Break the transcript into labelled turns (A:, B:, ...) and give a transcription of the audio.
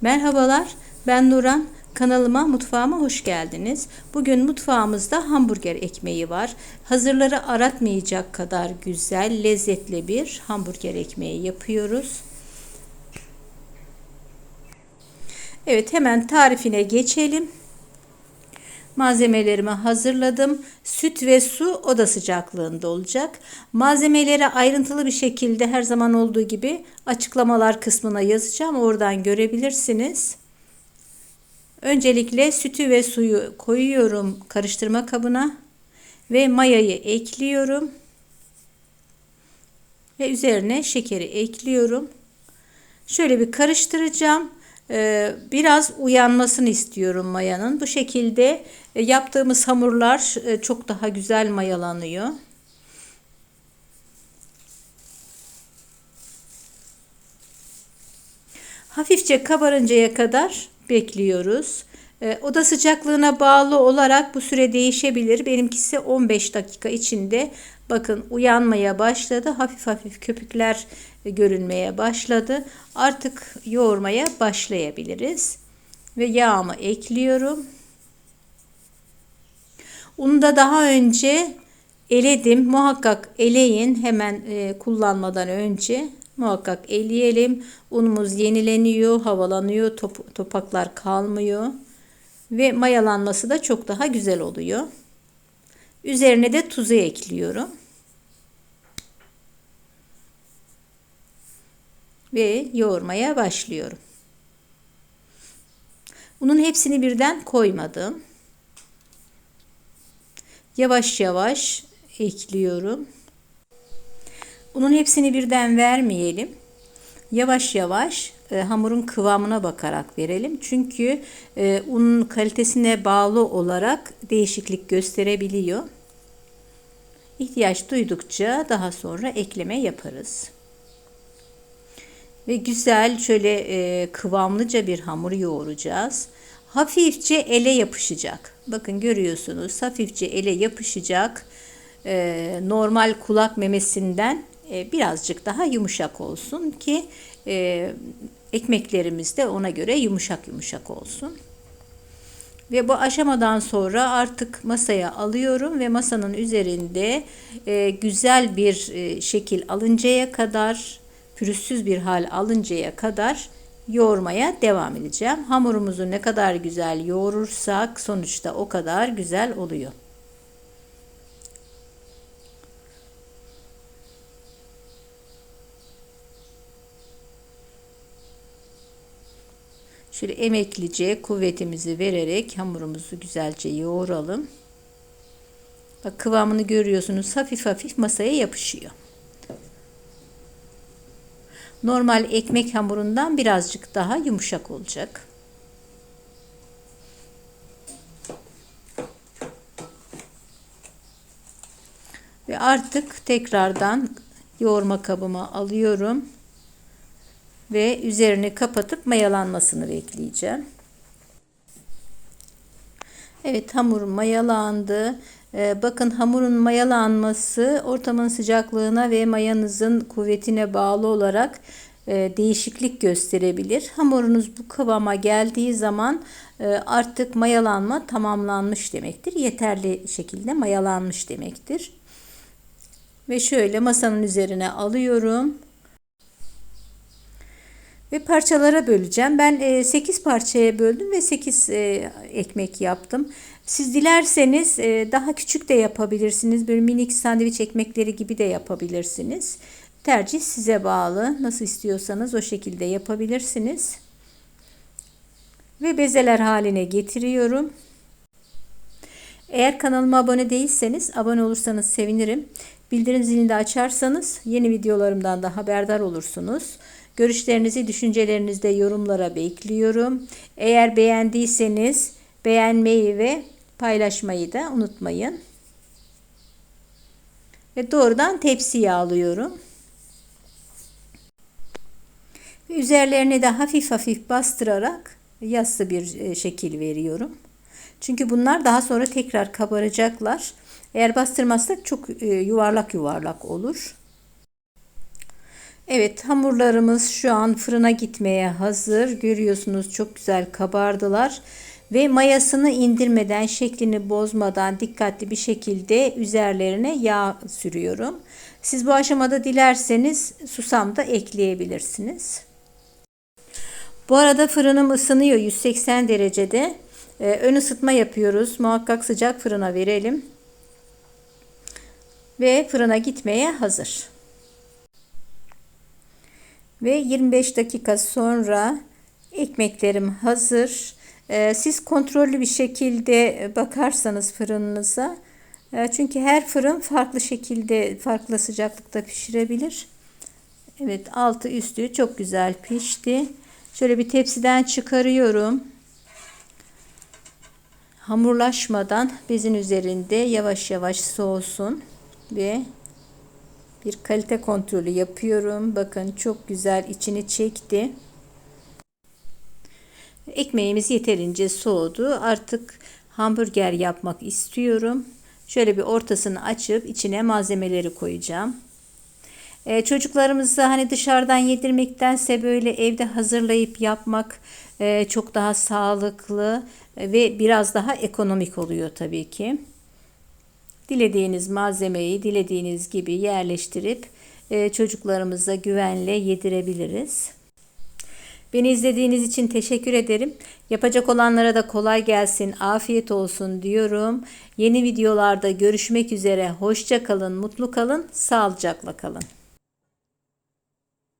A: Merhabalar, ben Nuran. Kanalıma, mutfağıma hoş geldiniz. Bugün mutfağımızda hamburger ekmeği var. Hazırları aratmayacak kadar güzel, lezzetli bir hamburger ekmeği yapıyoruz. Evet, hemen tarifine geçelim. Malzemelerimi hazırladım. Süt ve su oda sıcaklığında olacak. Malzemeleri ayrıntılı bir şekilde her zaman olduğu gibi açıklamalar kısmına yazacağım. Oradan görebilirsiniz. Öncelikle sütü ve suyu koyuyorum karıştırma kabına ve mayayı ekliyorum. Ve üzerine şekeri ekliyorum. Şöyle bir karıştıracağım. Ee, biraz uyanmasını istiyorum mayanın. Bu şekilde e, yaptığımız hamurlar e, çok daha güzel mayalanıyor. Hafifçe kabarıncaya kadar bekliyoruz. E, oda sıcaklığına bağlı olarak bu süre değişebilir. Benimkisi 15 dakika içinde bakın uyanmaya başladı. Hafif hafif köpükler görünmeye başladı. Artık yoğurmaya başlayabiliriz. Ve yağımı ekliyorum. Unu da daha önce eledim. Muhakkak eleyin hemen e, kullanmadan önce. Muhakkak eleyelim. Unumuz yenileniyor, havalanıyor, top, topaklar kalmıyor. Ve mayalanması da çok daha güzel oluyor. Üzerine de tuzu ekliyorum. Ve yoğurmaya başlıyorum. Bunun hepsini birden koymadım. Yavaş yavaş ekliyorum. Bunun hepsini birden vermeyelim. Yavaş yavaş e, hamurun kıvamına bakarak verelim. Çünkü e, unun kalitesine bağlı olarak değişiklik gösterebiliyor. İhtiyaç duydukça daha sonra ekleme yaparız. Ve güzel şöyle e, kıvamlıca bir hamur yoğuracağız. Hafifçe ele yapışacak. Bakın görüyorsunuz hafifçe ele yapışacak. E, normal kulak memesinden e, birazcık daha yumuşak olsun ki e, ekmeklerimiz de ona göre yumuşak yumuşak olsun. Ve bu aşamadan sonra artık masaya alıyorum ve masanın üzerinde e, güzel bir e, şekil alıncaya kadar, pürüzsüz bir hal alıncaya kadar yoğurmaya devam edeceğim. Hamurumuzu ne kadar güzel yoğurursak sonuçta o kadar güzel oluyor. Şöyle emeklice kuvvetimizi vererek hamurumuzu güzelce yoğuralım. Bak kıvamını görüyorsunuz. Hafif hafif masaya yapışıyor. Normal ekmek hamurundan birazcık daha yumuşak olacak. Ve artık tekrardan yoğurma kabıma alıyorum ve üzerini kapatıp mayalanmasını bekleyeceğim. Evet hamur mayalandı. Ee, bakın hamurun mayalanması ortamın sıcaklığına ve mayanızın kuvvetine bağlı olarak e, değişiklik gösterebilir. Hamurunuz bu kıvama geldiği zaman e, artık mayalanma tamamlanmış demektir. Yeterli şekilde mayalanmış demektir. Ve şöyle masanın üzerine alıyorum ve parçalara böleceğim. Ben 8 e, parçaya böldüm ve 8 e, ekmek yaptım. Siz dilerseniz e, daha küçük de yapabilirsiniz. Böyle minik sandviç ekmekleri gibi de yapabilirsiniz. Tercih size bağlı. Nasıl istiyorsanız o şekilde yapabilirsiniz. Ve bezeler haline getiriyorum. Eğer kanalıma abone değilseniz abone olursanız sevinirim. Bildirim zilini de açarsanız yeni videolarımdan da haberdar olursunuz. Görüşlerinizi, düşüncelerinizi de yorumlara bekliyorum. Eğer beğendiyseniz beğenmeyi ve paylaşmayı da unutmayın. Ve doğrudan tepsiye alıyorum. Üzerlerine de hafif hafif bastırarak yassı bir e, şekil veriyorum. Çünkü bunlar daha sonra tekrar kabaracaklar. Eğer bastırmazsak çok e, yuvarlak yuvarlak olur. Evet hamurlarımız şu an fırına gitmeye hazır. Görüyorsunuz çok güzel kabardılar. Ve mayasını indirmeden, şeklini bozmadan dikkatli bir şekilde üzerlerine yağ sürüyorum. Siz bu aşamada dilerseniz susam da ekleyebilirsiniz. Bu arada fırınım ısınıyor 180 derecede. Ee, ön ısıtma yapıyoruz. Muhakkak sıcak fırına verelim. Ve fırına gitmeye hazır. Ve 25 dakika sonra ekmeklerim hazır. Ee, siz kontrollü bir şekilde bakarsanız fırınınıza e, çünkü her fırın farklı şekilde farklı sıcaklıkta pişirebilir. Evet altı üstü çok güzel pişti. Şöyle bir tepsiden çıkarıyorum. Hamurlaşmadan bezin üzerinde yavaş yavaş soğusun ve bir kalite kontrolü yapıyorum. Bakın çok güzel içini çekti. Ekmeğimiz yeterince soğudu. Artık hamburger yapmak istiyorum. Şöyle bir ortasını açıp içine malzemeleri koyacağım. Ee, çocuklarımıza hani dışarıdan yedirmektense böyle evde hazırlayıp yapmak e, çok daha sağlıklı ve biraz daha ekonomik oluyor tabii ki. Dilediğiniz malzemeyi dilediğiniz gibi yerleştirip e, çocuklarımıza güvenle yedirebiliriz. Beni izlediğiniz için teşekkür ederim. Yapacak olanlara da kolay gelsin, afiyet olsun diyorum. Yeni videolarda görüşmek üzere. Hoşça kalın, mutlu kalın, sağlıcakla kalın.